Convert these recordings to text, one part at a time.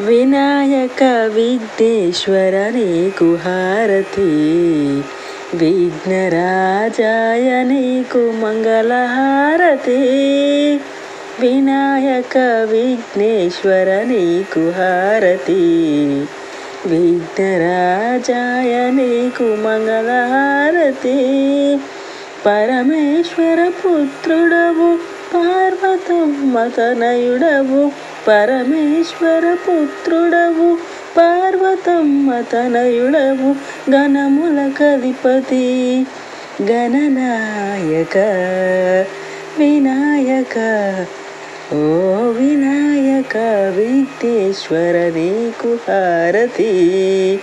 వినాయక విఘ్నేశ్వర నీకు హారతి విఘ్నరాజాయ నీకు మంగళహారతి. వినాయక విఘ్నేశ్వర నీకు హారతి. విఘ్నరాజాయ నీకు మంగళహారతి. పరమేశ్వర పుత్రుడవు పార్వతమ్మ తనయుడవు. పరమేశ్వర పుత్రుడవు పార్వతమ్మ తనయుడవు గణముల కధిపతి గణనాయక వినాయక ఓ వినాయక విఘ్నేశ్వర నీకు హారతి.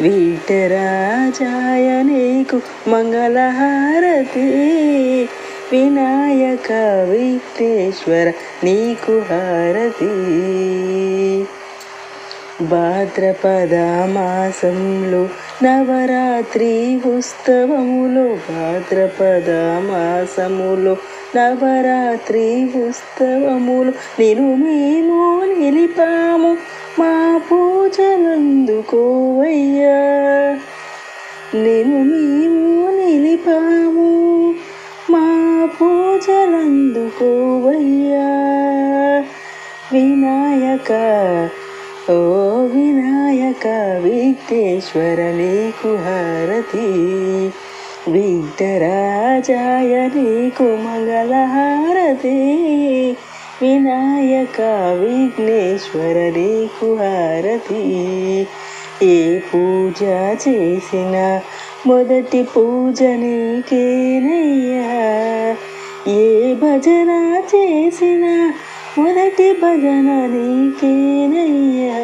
వీటరాజాయ నీకు మంగళహారతి. వినాయక విఘ్నేశ్వర నీకు హారతి. భాద్రపద మాసంలో నవరాత్రి ఉత్సవములో భాద్రపద మాసములో నవరాత్రి ఉత్సవములు నేను మేము నిలిపాము మా పూజలందుకోవయ్యా పూజలందుకోవయ్యా వినాయక ఓ వినాయక విఘ్నేశ్వర నీకు హారతి. విఘ్నరాజాయ నీకు మంగళహారతి వినాయక విఘ్నేశ్వర నీకు హారతి. ఏ పూజ చేసిన మొదటి పూజ నీకేనయ్యా. ఏ భజన చేసిన మొదటి భజన నీకేనయ్యా?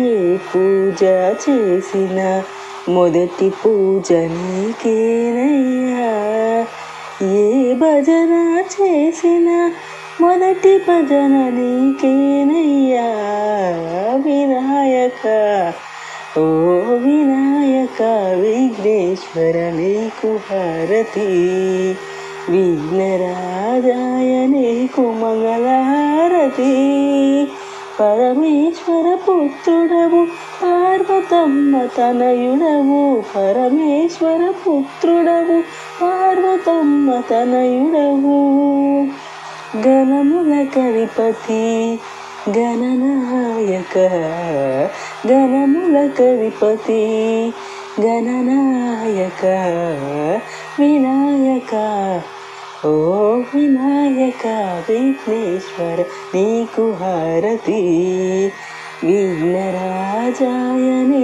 ఏ పూజ చేసిన మొదటి పూజ నీకేనయ్యా? ఏ భజన చేసిన మొదటి భజన నీకేనయ్యా? వినాయక ఓ వినాయక విఘ్నేశ్వర నీకు హారతి. విఘ్నరాజాయనే నీకు పరమేశ్వర పుత్రుడవు పార్వతమ్మ తనయుడవు. పరమేశ్వర పుత్రుడవు పార్వతమ్మ తనయుడవు. గణముల కవిపతి గణనాయక. గణముల కవిపతి గణనాయక. వినాయక. ఓ వినాయక విఘ్నేశ్వర నీకు హారతి. విఘ్నరాజాయనే